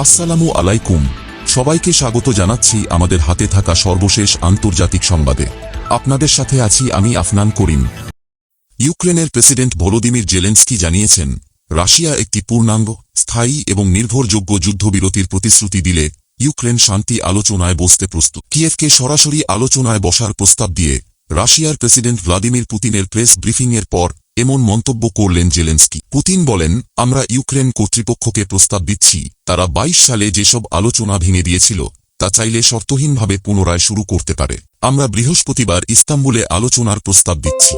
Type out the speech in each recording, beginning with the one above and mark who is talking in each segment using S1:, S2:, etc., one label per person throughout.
S1: আসসালামু আলাইকুম। সবাইকে স্বাগত জানাচ্ছি আমাদের হাতে থাকা সর্বশেষ আন্তর্জাতিক সংবাদে। আপনাদের সাথে আছি আমি আফনান করিম। ইউক্রেনের প্রেসিডেন্ট ভলোদিমির জেলেন্সকি জানিয়েছেন, রাশিয়া একটি পূর্ণাঙ্গ, স্থায়ী এবং নির্ভরযোগ্য যুদ্ধবিরতির প্রতিশ্রুতি দিলে ইউক্রেন শান্তি আলোচনায় বসতে প্রস্তুত। কিয়েভকে সরাসরি আলোচনায় বসার প্রস্তাব দিয়ে রাশিয়ার প্রেসিডেন্ট ভ্লাদিমির পুতিনের প্রেস ব্রিফিংয়ের পর এমন মন্তব্য করলেন জেলেন্সকি। পুতিন বলেন, আমরা ইউক্রেন কর্তৃপক্ষকে প্রস্তাব দিচ্ছি। তারা ২২ সালে যেসব আলোচনা ভেঙে দিয়েছিল, তা চাইলে শর্তহীনভাবে পুনরায় শুরু করতে পারে। আমরা বৃহস্পতিবার ইস্তাম্বুলে আলোচনার প্রস্তাব দিচ্ছি।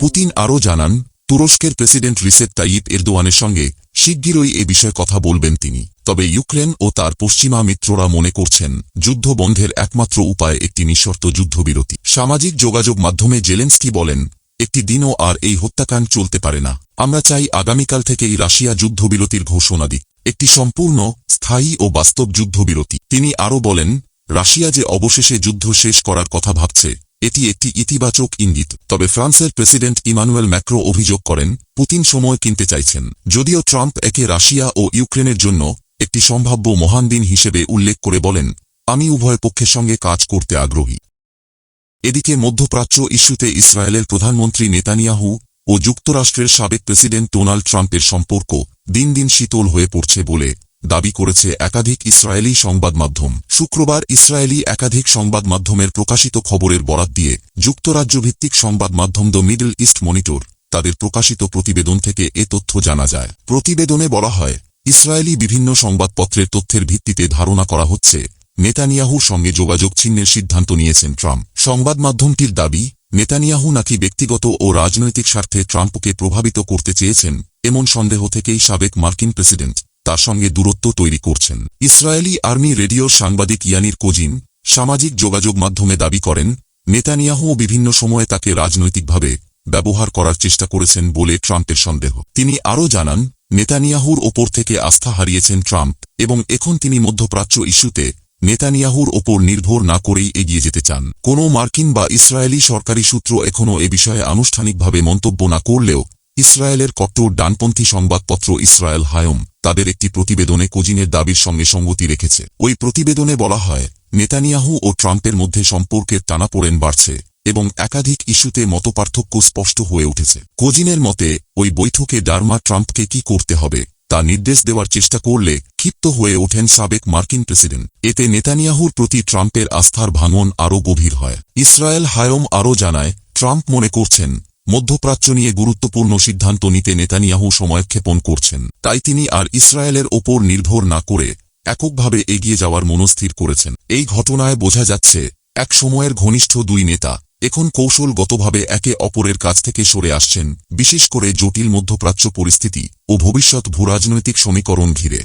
S1: পুতিন আরও জানান, তুরস্কের প্রেসিডেন্ট রিসেপ তাইয়িপ এরদোয়ানের সঙ্গে শিগগিরই এ বিষয়ে কথা বলবেন তিনি। তবে ইউক্রেন ও তার পশ্চিমা মিত্ররা মনে করছেন, যুদ্ধ বন্ধের একমাত্র উপায় একটি নিঃশর্ত যুদ্ধবিরতি। সামাজিক যোগাযোগ মাধ্যমে জেলেন্সকি বলেন একটি দিনও আর এই হত্যাকাণ্ড চলতে পারে না। আমরা চাই আগামীকাল থেকেই রাশিয়া যুদ্ধবিরতির ঘোষণা দিক। একটি সম্পূর্ণ, স্থায়ী ও বাস্তব যুদ্ধবিরতি। তিনি আরও বলেন, রাশিয়া যে অবশেষে যুদ্ধ শেষ করার কথা ভাবছে, এটি একটি ইতিবাচক ইঙ্গিত। তবে ফ্রান্সের প্রেসিডেন্ট ইমানুয়েল ম্যাক্রো অভিযোগ করেন, পুতিন সময় কিনতে চাইছেন। যদিও ট্রাম্প একে রাশিয়া ও ইউক্রেনের জন্য একটি সম্ভাব্য মহান দিন হিসেবে উল্লেখ করে বলেন, আমি উভয় পক্ষের সঙ্গে কাজ করতে আগ্রহী। এদিকে মধ্যপ্রাচ্য ইস্যুতে ইসরায়েলের প্রধানমন্ত্রী নেতানিয়াহু ও যুক্তরাষ্ট্রের সাবেক প্রেসিডেন্ট ডোনাল্ড ট্রাম্পের সম্পর্ক দিন দিন শীতল হয়ে পড়ছে বলে দাবি করেছে একাধিক ইসরায়েলি সংবাদ মাধ্যম। শুক্রবার ইসরায়েলি একাধিক সংবাদ মাধ্যমের প্রকাশিত খবরের বরাত দিয়ে যুক্তরাজ্যভিত্তিক সংবাদ মাধ্যম দ্য মিডল ইস্ট মনিটর তাদের প্রকাশিত প্রতিবেদন থেকে এ তথ্য জানা যায়। প্রতিবেদনে বলা হয়, ইসরায়েলি বিভিন্ন সংবাদপত্রের তথ্যের ভিত্তিতে ধারণা করা হচ্ছে নেতানিয়াহুর সঙ্গে যোগাযোগ ছিন্নের সিদ্ধান্ত নিয়েছেন ট্রাম্প। সংবাদ মাধ্যমটির দাবি, নেতানিয়াহু নাকি ব্যক্তিগত ও রাজনৈতিক স্বার্থে ট্রাম্পকে প্রভাবিত করতে চেয়েছেন, এমন সন্দেহ থেকেই সাবেক মার্কিন প্রেসিডেন্ট তার সঙ্গে দূরত্ব তৈরি করছেন। ইসরায়েলি আর্মি রেডিওর সাংবাদিক ইয়ানির কোজিন সামাজিক যোগাযোগ মাধ্যমে দাবি করেন, নেতানিয়াহু বিভিন্ন সময়ে তাকে রাজনৈতিকভাবে ব্যবহার করার চেষ্টা করেছেন বলে ট্রাম্পের সন্দেহ। তিনি আরও জানান, নেতানিয়াহুর ওপর থেকে আস্থা হারিয়েছেন ট্রাম্প এবং এখন তিনি মধ্যপ্রাচ্য ইস্যুতে নেতানিয়াহুর ওপর নির্ভর না করেই এগিয়ে যেতে চান। কোনো মার্কিন বা ইসরায়েলি সরকারি সূত্র এখনও এ বিষয়ে আনুষ্ঠানিকভাবে মন্তব্য না করলেও ইসরায়েলের কট্টর ডানপন্থী সংবাদপত্র ইসরায়েল হায়ম তাদের একটি প্রতিবেদনে কোজিনের দাবির সঙ্গে সঙ্গতি রেখেছে। ওই প্রতিবেদনে বলা হয়, নেতানিয়াহু ও ট্রাম্পের মধ্যে সম্পর্কের টানাপোড়েন বাড়ছে এবং একাধিক ইস্যুতে মতপার্থক্য স্পষ্ট হয়ে উঠেছে। কোজিনের মতে, ওই বৈঠকে ডারমা ট্রাম্পকে কি করতে হবে? তা নির্দেশ দেওয়ার চেষ্টা করলে ক্ষিপ্ত হয়ে ওঠেন সাবেক মার্কিন প্রেসিডেন্ট। এতে নেতানিয়াহুর প্রতি ট্রাম্পের আস্থার ভাঙন আরও গভীর হয়। ইসরায়েল হায়ম আরও জানায়, ট্রাম্প মনে করছেন, মধ্যপ্রাচ্য নিয়ে গুরুত্বপূর্ণ সিদ্ধান্ত নিতে নেতানিয়াহু সময়ক্ষেপণ করছেন। তাই তিনি আর ইসরায়েলের ওপর নির্ভর না করে এককভাবে এগিয়ে যাওয়ার মনস্থির করেছেন। এই ঘটনায় বোঝা যাচ্ছে এক সময়ের ঘনিষ্ঠ দুই নেতা এখন কৌশলগতভাবে একে অপরের কাছ থেকে সরে আসছেন, বিশেষ করে জটিল মধ্যপ্রাচ্য পরিস্থিতি ও ভবিষ্যৎ ভূরাজনৈতিক সমীকরণ ঘিরে।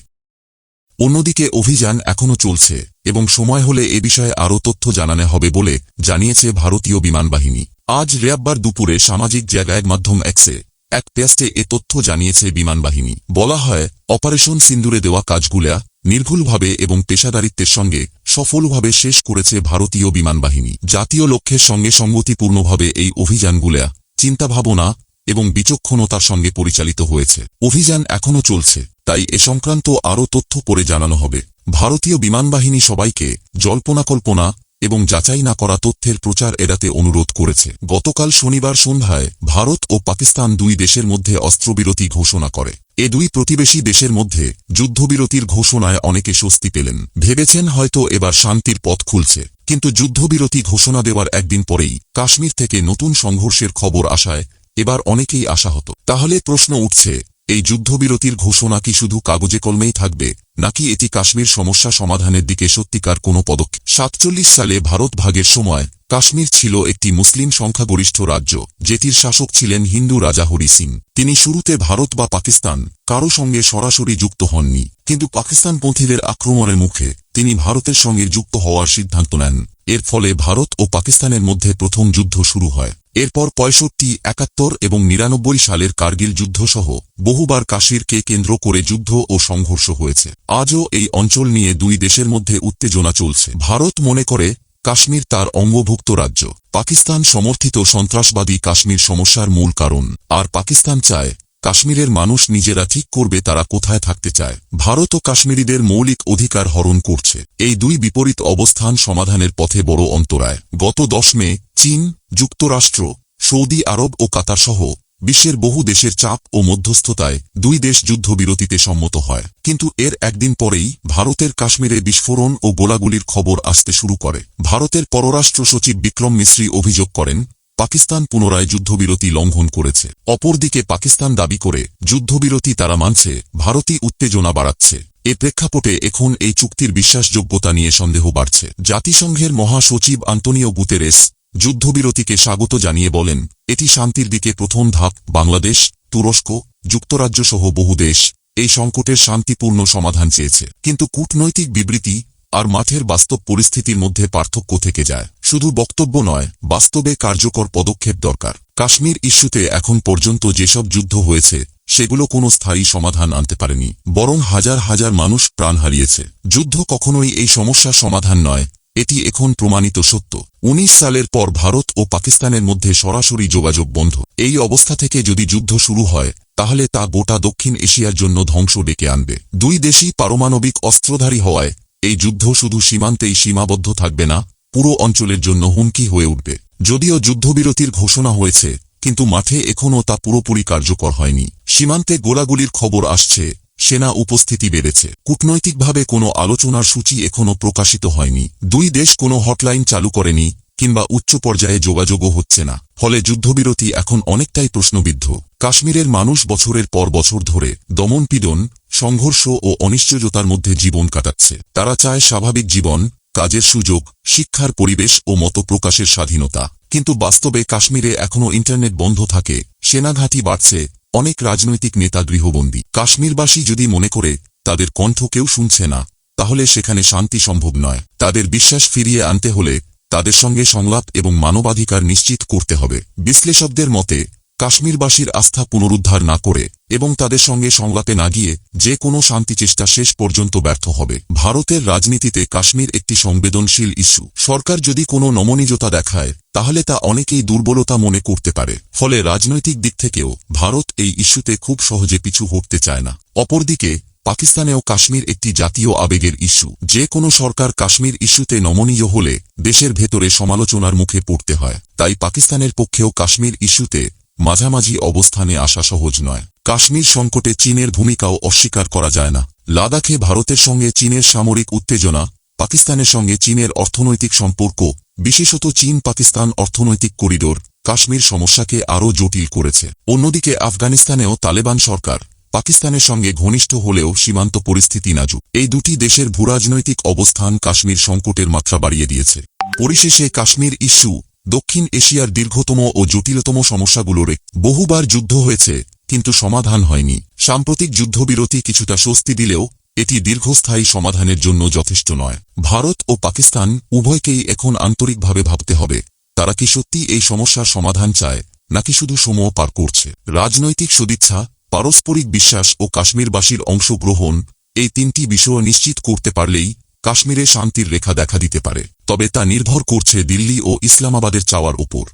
S1: অন্যদিকে অভিযান এখনও চলছে এবং সময় হলে এ বিষয়ে আরও তথ্য জানানো হবে বলে জানিয়েছে ভারতীয় বিমানবাহিনী আজ রেয়াব্বার দুপুরে সামাজিক জায়গায় মাধ্যম এক্সে এক পেস্টে এ তথ্য জানিয়েছে বিমানবাহিনী বলা হয়, অপারেশন সিন্দুরে দেওয়া কাজগুলা নির্ভুলভাবে এবং পেশাদারিত্বের সঙ্গে সফলভাবে শেষ করেছে ভারতীয় বিমানবাহিনী। জাতীয় লক্ষ্যের সঙ্গে সঙ্গতিপূর্ণভাবে এই অভিযানগুলা চিন্তাভাবনা এবং বিচক্ষণতার সঙ্গে পরিচালিত হয়েছে। অভিযান এখনও চলছে, তাই এ সংক্রান্ত আরও তথ্য পরে জানানো হবে। ভারতীয় বিমানবাহিনী সবাইকে জল্পনাকল্পনা এবং যাচাই না করা তথ্যের প্রচার এড়াতে অনুরোধ করেছে। গতকাল শনিবার সন্ধ্যায় ভারত ও পাকিস্তান দুই দেশের মধ্যে অস্ত্রবিরতি ঘোষণা করে। এ দুই প্রতিবেশী দেশের মধ্যে যুদ্ধবিরতির ঘোষণায় অনেকে স্বস্তি পেলেন। ভেবেছেন হয়তো এবার শান্তির পথ খুলছে। কিন্তু যুদ্ধবিরতি ঘোষণা দেওয়ার একদিন পরেই কাশ্মীর থেকে নতুন সংঘর্ষের খবর আসায় এবার অনেকেই আশাহত। তাহলে প্রশ্ন উঠছে এই যুদ্ধবিরতির ঘোষণা কি শুধু কাগজে কলমেই থাকবে, নাকি এটি কাশ্মীর সমস্যা সমাধানের দিকে সত্যিকার কোনো পদক্ষেপ? সাতচল্লিশ সালে ভারত ভাগের সময় কাশ্মীর ছিল একটি মুসলিম সংখ্যাগরিষ্ঠ রাজ্য, যেটির শাসক ছিলেন হিন্দু রাজা হরি সিং। তিনি শুরুতে ভারত বা পাকিস্তান কারও সঙ্গে সরাসরি যুক্ত হননি, কিন্তু পাকিস্তানপন্থীদের আক্রমণের মুখে তিনি ভারতের সঙ্গে যুক্ত হওয়ার সিদ্ধান্ত নেন। এর ফলে ভারত ও পাকিস্তানের মধ্যে প্রথম যুদ্ধ শুরু হয়। এরপর পঁয়ষট্টি, একাত্তর এবং নিরানব্বই সালের কার্গিল যুদ্ধসহ বহুবার কাশ্মীরকে কেন্দ্র করে যুদ্ধ ও সংঘর্ষ হয়েছে। আজও এই অঞ্চল নিয়ে দুই দেশের মধ্যে উত্তেজনা চলছে। ভারত মনে করে, কাশ্মীর তার অঙ্গভুক্ত রাজ্য। পাকিস্তান সমর্থিত সন্ত্রাসবাদী কাশ্মীর সমস্যার মূল কারণ। আর পাকিস্তান চায় কাশ্মীরের মানুষ নিজেরা ঠিক করবে তারা কোথায় থাকতে চায়। ভারত ও কাশ্মীরিদের মৌলিক অধিকার হরণ করছে। এই দুই বিপরীত অবস্থান সমাধানের পথে বড় অন্তরায়। গত দশ মে, চীন, যুক্তরাষ্ট্র, সৌদি আরব ও কাতার সহ বিশ্বের বহু দেশের চাপ ও মধ্যস্থতায় দুই দেশ যুদ্ধবিরতিতে সম্মত হয়। কিন্তু এর একদিন পরেই ভারতের কাশ্মীরে বিস্ফোরণ ও গোলাগুলির খবর আসতে শুরু করে। ভারতের পররাষ্ট্র সচিব বিক্রম মিশ্রি অভিযোগ করেন পাকিস্তান পুনরায় যুদ্ধবিরতি লঙ্ঘন করেছে। অপরদিকে পাকিস্তান দাবি করে, যুদ্ধবিরতি তারা মানছে, ভারতই উত্তেজনা বাড়াচ্ছে। এ প্রেক্ষাপটে এখন এই চুক্তির বিশ্বাসযোগ্যতা নিয়ে সন্দেহ বাড়ছে। জাতিসংঘের মহাসচিব আন্তনিও গুতেরেস যুদ্ধবিরতিকে স্বাগত জানিয়ে বলেন, এটি শান্তির দিকে প্রথম ধাপ, বাংলাদেশ, তুরস্ক যুক্তরাজ্য সহ বহু দেশ এই সংকটের শান্তিপূর্ণ সমাধান চেয়েছে। কিন্তু কূটনৈতিক বিবৃতি আর মাঠের বাস্তব পরিস্থিতির মধ্যে পার্থক্য থেকে যায়। শুধু বক্তব্য নয়, বাস্তবে কার্যকর পদক্ষেপ দরকার। কাশ্মীর ইস্যুতে এখন পর্যন্ত যেসব যুদ্ধ হয়েছে, সেগুলো কোনো স্থায়ী সমাধান আনতে পারেনি, বরং হাজার হাজার মানুষ প্রাণ হারিয়েছে। যুদ্ধ কখনোই এই সমস্যার সমাধান নয়, এটি এখন প্রমাণিত সত্য। উনিশ সালের পর ভারত ও পাকিস্তানের মধ্যে সরাসরি যোগাযোগ বন্ধ। এই অবস্থা থেকে যদি যুদ্ধ শুরু হয়, তাহলে তা গোটা দক্ষিণ এশিয়ার জন্য ধ্বংস ডেকে আনবে। দুই দেশই পারমাণবিক অস্ত্রধারী হওয়ায়, এই যুদ্ধ শুধু সীমান্তেই সীমাবদ্ধ থাকবে না পুরো অঞ্চলের জন্য হুমকি হয়ে উঠবে। যদিও যুদ্ধবিরতির ঘোষণা হয়েছে, কিন্তু মাঠে এখনও তা পুরোপুরি কার্যকর হয়নি। সীমান্তে গোলাগুলির খবর আসছে, সেনা উপস্থিতি বেড়েছে। কূটনৈতিকভাবে কোনো আলোচনার সূচি এখনও প্রকাশিত হয়নি। দুই দেশ কোনো হটলাইন চালু করেনি, কিংবা উচ্চ পর্যায়ে যোগাযোগও হচ্ছে না। ফলে যুদ্ধবিরতি এখন অনেকটাই প্রশ্নবিদ্ধ। কাশ্মীরের মানুষ বছরের পর বছর ধরে দমনপীড়ন, সংঘর্ষ ও অনিশ্চয়তার মধ্যে জীবন কাটাচ্ছে। তারা চায় স্বাভাবিক জীবন কাজের সুযোগ, শিক্ষার পরিবেশ ও মতপ্রকাশের স্বাধীনতা। কিন্তু বাস্তবে কাশ্মীরে এখনও ইন্টারনেট বন্ধ থাকে, সেনাঘাঁটি বাড়ছে, অনেক রাজনৈতিক নেতা গৃহবন্দী। কাশ্মীরবাসী যদি মনে করে, তাদের কণ্ঠ কেউ শুনছে না, তাহলে সেখানে শান্তি সম্ভব নয়। তাদের বিশ্বাস ফিরিয়ে আনতে হলে, তাদের সঙ্গে সংলাপ এবং মানবাধিকার নিশ্চিত করতে হবে। বিশ্লেষকদের মতে কাশ্মীরবাসীর আস্থা পুনরুদ্ধার না করে এবং তাদের সঙ্গে সংলাপে না গিয়ে যে কোনো শান্তি চেষ্টা শেষ পর্যন্ত ব্যর্থ হবে। ভারতের রাজনীতিতে কাশ্মীর একটি সংবেদনশীল ইস্যু। সরকার যদি কোনো নমনীয়তা দেখায়, তাহলে তা অনেকেই দুর্বলতা মনে করতে পারে। ফলে রাজনৈতিক দিক থেকেও ভারত এই ইস্যুতে খুব সহজে পিছু হটতে চায় না। অপরদিকে, পাকিস্তানেও কাশ্মীর একটি জাতীয় আবেগের ইস্যু। যে কোনো সরকার কাশ্মীর ইস্যুতে নমনীয় হলে দেশের ভেতরে সমালোচনার মুখে পড়তে হয়। তাই পাকিস্তানের পক্ষেও কাশ্মীর ইস্যুতে মাঝামাঝি অবস্থানে আসা সহজ নয়। কাশ্মীর সংকটে চীনের ভূমিকাও অস্বীকার করা যায় না। লাদাখে ভারতের সঙ্গে চীনের সামরিক উত্তেজনা, পাকিস্তানের সঙ্গে চীনের অর্থনৈতিক সম্পর্ক, বিশেষত চীন পাকিস্তান অর্থনৈতিক করিডোর, কাশ্মীর সমস্যাকে আরও জটিল করেছে। অন্যদিকে আফগানিস্তানেও তালেবান সরকার পাকিস্তানের সঙ্গে ঘনিষ্ঠ হলেও সীমান্ত পরিস্থিতি নাজুক। এই দুটি দেশের ভূরাজনৈতিক অবস্থান কাশ্মীর সংকটের মাত্রা বাড়িয়ে দিয়েছে। পরিশেষে কাশ্মীর ইস্যু দক্ষিণ এশিয়ার দীর্ঘতম ও জটিলতম সমস্যাগুলোর বহুবার যুদ্ধ হয়েছে, কিন্তু সমাধান হয়নি। সাম্প্রতিক যুদ্ধবিরতি কিছুটা স্বস্তি দিলেও, এটি দীর্ঘস্থায়ী সমাধানের জন্য যথেষ্ট নয়। ভারত ও পাকিস্তান উভয়কেই এখন আন্তরিকভাবে ভাবতে হবে, তারা কি সত্যি এই সমস্যার সমাধান চায়, নাকি শুধু সময় পার করছে? রাজনৈতিক সদিচ্ছা, পারস্পরিক বিশ্বাস ও কাশ্মীরবাসীর অংশগ্রহণ, এই তিনটি বিষয় নিশ্চিত করতে পারলেই কাশ্মীরে শান্তির রেখা দেখা দিতে পারে, তবে তা নির্ভর করছে দিল্লি ও ইসলামাবাদের চাওয়ার উপর।